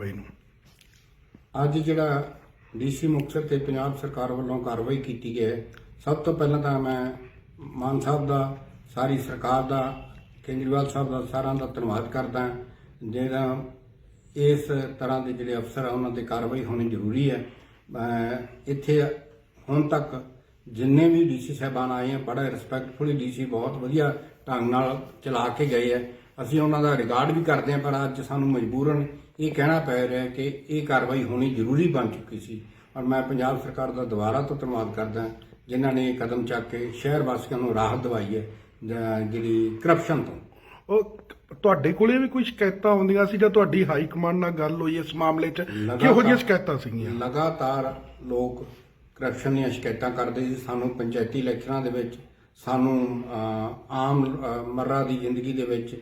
ਬਈ ਨੂੰ। ਅੱਜ ਜਿਹੜਾ ਡੀਸੀ ਮੁਕਤਸਰ ਤੇ ਪੰਜਾਬ ਸਰਕਾਰ ਵੱਲੋਂ ਕਾਰਵਾਈ ਕੀਤੀ ਗਈ ਹੈ, ਸਭ ਤੋਂ ਪਹਿਲਾਂ ਤਾਂ ਮੈਂ ਮਾਨ ਸਾਹਿਬ ਦਾ, ਸਾਰੀ ਸਰਕਾਰ ਦਾ, ਕੇਜਰੀਵਾਲ ਸਾਹਿਬ ਦਾ ਸਾਰਿਆਂ ਦਾ ਧੰਨਵਾਦ ਕਰਦਾ ਜਿਹੜਾ ਇਸ ਤਰ੍ਹਾਂ ਦੇ ਜਿਹੜੇ ਅਫਸਰ ਆ, ਉਹਨਾਂ ਤੇ ਕਾਰਵਾਈ ਹੋਣੀ ਜ਼ਰੂਰੀ ਹੈ। ਇੱਥੇ ਹੁਣ ਤੱਕ ਜਿੰਨੇ ਵੀ ਡੀਸੀ ਸਾਹਿਬਾਨ ਆਏ ਆ, ਬੜਾ ਰਿਸਪੈਕਟਫੁਲੀ ਡੀਸੀ ਬਹੁਤ ਵਧੀਆ ਢੰਗ ਨਾਲ ਚਲਾ ਕੇ ਗਏ ਆ। ਅਸੀਂ ਉਹਨਾਂ ਦਾ ਰਿਕਾਰਡ ਵੀ ਕਰਦੇ ਹਾਂ ਪਰ ਅੱਜ ਸਾਨੂੰ ਮਜਬੂਰਨ ਇਹ ਕਹਿਣਾ ਪੈ ਰਿਹਾ ਕਿ ਇਹ ਕਾਰਵਾਈ ਹੋਣੀ ਜ਼ਰੂਰੀ ਬਣ ਚੁੱਕੀ ਸੀ। ਔਰ ਮੈਂ ਪੰਜਾਬ ਸਰਕਾਰ ਦਾ ਦੁਬਾਰਾ ਤੋਂ ਧੰਨਵਾਦ ਕਰਦਾ ਜਿਨ੍ਹਾਂ ਨੇ ਇਹ ਕਦਮ ਚੱਕ ਕੇ ਸ਼ਹਿਰ ਵਾਸੀਆਂ ਨੂੰ ਰਾਹਤ ਦਵਾਈ ਹੈ ਜਿਹੜੀ ਕਰਪਸ਼ਨ ਤੋਂ। ਉਹ ਤੁਹਾਡੇ ਕੋਲੇ ਵੀ ਕੋਈ ਸ਼ਿਕਾਇਤਾਂ ਆਉਂਦੀਆਂ ਸੀ ਜਾਂ ਤੁਹਾਡੀ ਹਾਈ ਕਮਾਂਡ ਨਾਲ ਗੱਲ ਹੋਈ ਇਸ ਮਾਮਲੇ 'ਚ? ਕਿਹੋ ਜਿਹੀਆਂ ਸ਼ਿਕਾਇਤਾਂ ਸੀਗੀਆਂ? ਲਗਾਤਾਰ ਲੋਕ ਕਰਪਸ਼ਨ ਦੀਆਂ ਸ਼ਿਕਾਇਤਾਂ ਕਰਦੇ ਸੀ। ਸਾਨੂੰ ਪੰਚਾਇਤੀ ਇਲੈਕਸ਼ਨਾਂ ਦੇ ਵਿੱਚ ਸਾਨੂੰ ਆਮ ਮਰਰਾ ਦੀ ਜ਼ਿੰਦਗੀ ਦੇ ਵਿੱਚ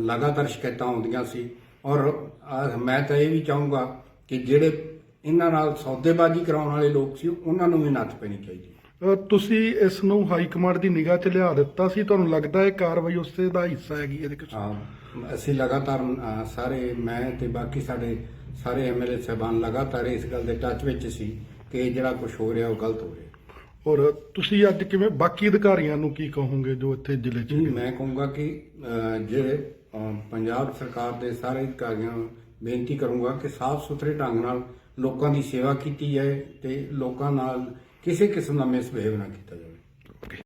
ਲਗਾਤਾਰ ਸ਼ਿਕਾਇਤਾਂ ਆਉਂਦੀਆਂ ਸੀ। ਔਰ ਮੈਂ ਤਾਂ ਇਹ ਵੀ ਚਾਹੂੰਗਾ ਕਿ ਜਿਹੜੇ ਇਹਨਾਂ ਨਾਲ ਸੌਦੇਬਾਜ਼ੀ ਕਰਾਉਣ ਵਾਲੇ ਲੋਕ ਸੀ ਉਹਨਾਂ ਨੂੰ ਵੀ ਨੱਥ ਪੈਣੀ ਚਾਹੀਦੀ। ਤੁਸੀਂ ਇਸ ਨੂੰ ਹਾਈ ਕਮਾਂਡ ਦੀ ਨਿਗਾਹ 'ਚ ਲਿਆ ਦਿੱਤਾ ਸੀ। ਤੁਹਾਨੂੰ ਲੱਗਦਾ ਹੈ ਕਾਰਵਾਈ ਉਸੇ ਦਾ ਹਿੱਸਾ ਹੈਗੀ ਇਹਦੇ ਵਿੱਚ ਅਹ, ਅਸੀਂ ਲਗਾਤਾਰ ਸਾਰੇ ਮੈਂ ਤੇ ਬਾਕੀ ਸਾਡੇ ਸਾਰੇ ਐਮਐਲਏ ਸਹਿਬਾਨ ਲਗਾਤਾਰ ਇਸ ਗੱਲ ਦੇ ਟੱਚ ਵਿੱਚ ਸੀ ਕਿ ਇਹ ਜਿਹੜਾ ਕੁਝ ਹੋ ਰਿਹਾ ਉਹ ਗਲਤ ਹੋ ਰਿਹਾ। ਔਰ ਤੁਸੀਂ ਅੱਜ ਕਿਵੇਂ ਬਾਕੀ ਅਧਿਕਾਰੀਆਂ ਨੂੰ ਕੀ ਕਹੋਗੇ ਜੋ ਇੱਥੇ ਜ਼ਿਲ੍ਹੇ 'ਚ ਜੀ? ਮੈਂ ਕਹੂੰਗਾ ਕਿ ਜਿਹੜੇ ਅਹ, ਪੰਜਾਬ ਸਰਕਾਰ ਦੇ ਸਾਰੇ ਅਧਿਕਾਰੀਆਂ ਨੂੰ ਬੇਨਤੀ ਕਰੂੰਗਾ ਕਿ ਸਾਫ਼ ਸੁਥਰੇ ਢੰਗ ਨਾਲ ਲੋਕਾਂ ਦੀ ਸੇਵਾ ਕੀਤੀ ਜਾਏ ਤੇ ਲੋਕਾਂ ਨਾਲ ਕਿਸੇ ਕਿਸਮ ਦਾ ਮਿਸਬਿਹੇਵ ਨਾ ਕੀਤਾ ਜਾਵੇ